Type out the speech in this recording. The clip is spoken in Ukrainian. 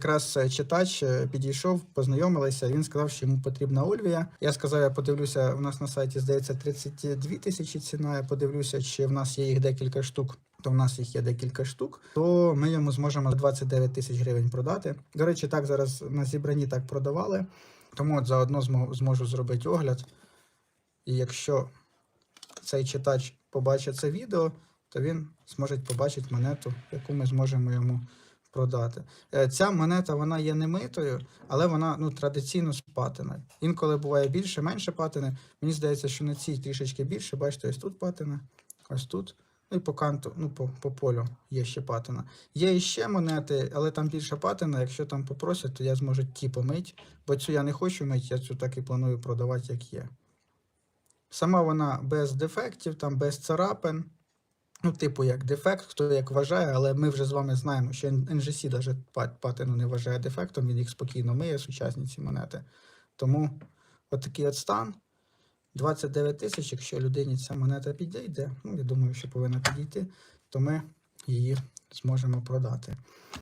Якраз е, читач е, підійшов, познайомилися. Він сказав, що йому потрібна Ольвія. Я сказав, я подивлюся. У нас на сайті здається 32 тисячі ціна. Я подивлюся, чи в нас є їх декілька штук. То в нас їх є декілька штук, то ми йому зможемо за 29 тисяч гривень продати. До речі, так зараз на зібранні так продавали. Тому от заодно змо- зможу зробити огляд. І якщо цей читач побачить це відео, то він зможе побачити монету, яку ми зможемо йому продати. Е, Ця монета вона є немитою, але вона ну, традиційно з патиною. Інколи буває більше, менше патини. Мені здається, що на цій трішечки більше. Бачите, ось тут патина, ось тут. Ну і по канту, ну по, по полю є ще патина. Є іще монети, але там більше патина. Якщо там попросять, то я зможу ті помить, бо цю я не хочу мити, я цю так і планую продавати, як є. Сама вона без дефектів, там без царапин. Ну, типу, як дефект, хто як вважає, але ми вже з вами знаємо, що NGC навіть патину не вважає дефектом, він їх спокійно миє, сучасні ці монети. Тому отакий от стан. 29 тисяч, якщо людині ця монета підійде, ну, я думаю, що повинна підійти, то ми її зможемо продати.